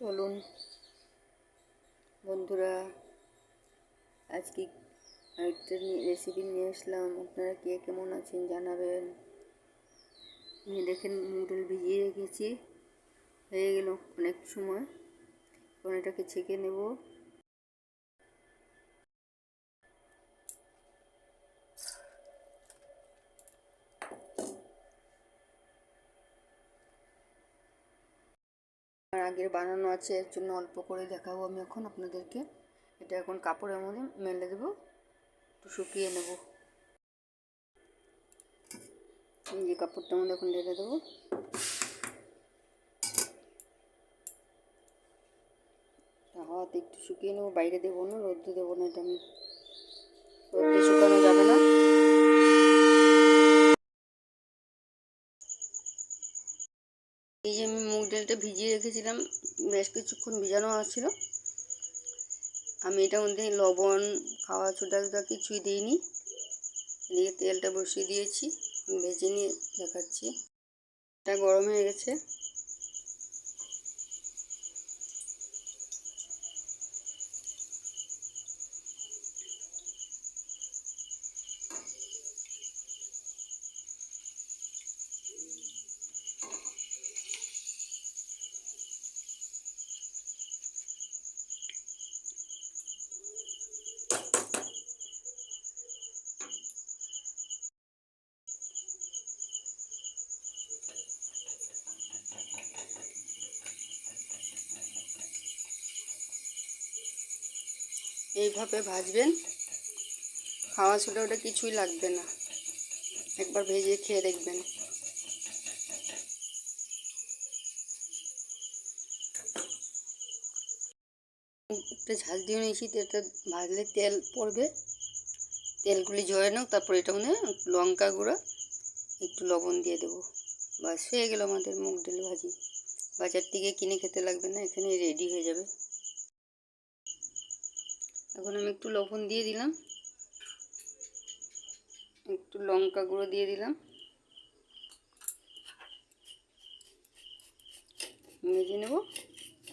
চলুন। বন্ধুরা, আজকে আরেকটা রেসিপি নিয়ে আসলাম। আপনারা কে কেমন আছেন জানাবেন। নিয়ে দেখেন নুডল ভিজিয়ে রেখেছি। হয়ে গেল অনেক সময়। এখন এটাকে ছেঁকে নেব। আগের বানানো আছে, এর জন্য অল্প করে দেখাবো আমি এখন আপনাদেরকে। এটা এখন কাপড়ের মধ্যে মেলে দেবো, একটু শুকিয়ে নেব। যে কাপড়টার মধ্যে এখন ঢেলে দেবো। হাওয়াতে একটু শুকিয়ে নেব, বাইরে দেবো না, রোদ্দে দেবো না এটা আমি। রোদ্দে শুকানো যাবে না এই যে আমি মুগ ডালটা ভিজিয়ে রেখেছিলাম, বেশ কিছুক্ষণ ভিজানো আছিল আমি এটার মধ্যে লবণ, খাওয়া ছোটা ছোটা কিছুই দিইনি। এদিকে তেলটা বসিয়ে দিয়েছি ভেজে নিয়ে দেখাচ্ছি। এটা গরম হয়ে গেছে। এইভাবে ভাজবেন। খাওয়া ছোটা ওটা কিছুই লাগবে না। একবার ভেজে খেয়ে দেখবেন। একটা ঝাল দিয়ে নিয়েছি তেলটা ভাজলে তেল পড়বে। তেলগুলি ঝরে নাও, তারপর এটা মধ্যে লঙ্কা গুঁড়া, একটু লবণ দিয়ে দেবো। বাস, হয়ে গেল আমাদের মুগ ডাল ভাজি। বাজার থেকে কিনে খেতে লাগবে না এখানে রেডি হয়ে যাবে। এখন আমি একটু লবণ দিয়ে দিলাম। একটু লঙ্কা গুঁড়ো দিয়ে দিলাম। ভেজে নেব।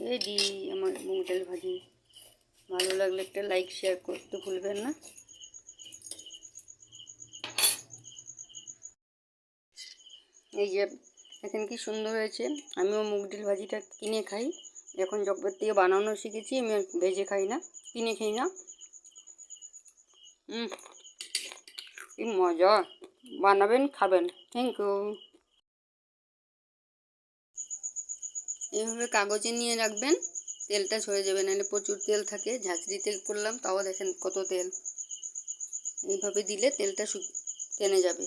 রেডি আমার মুগ ডাল ভাজি। ভালো লাগলে একটা লাইক, শেয়ার করতে ভুলবেন না। এই যে এখন কি সুন্দর হয়েছে। আমিও মুগ ডাল ভাজিটা কিনে খাই। যখন থেকে বানানো শিখেছি, আমি ভেজে খাই না, কিনে খাই না। কি মজা। বানাবেন, খাবেন। থ্যাংক ইউ এইভাবে কাগজে নিয়ে রাখবেন, তেলটা ছড়ে যাবে, নাহলে প্রচুর তেল থাকে। ঝাঁচড়ি তেল করলাম, তাও দেখেন কত তেল। এইভাবে দিলে তেলটা টেনে যাবে।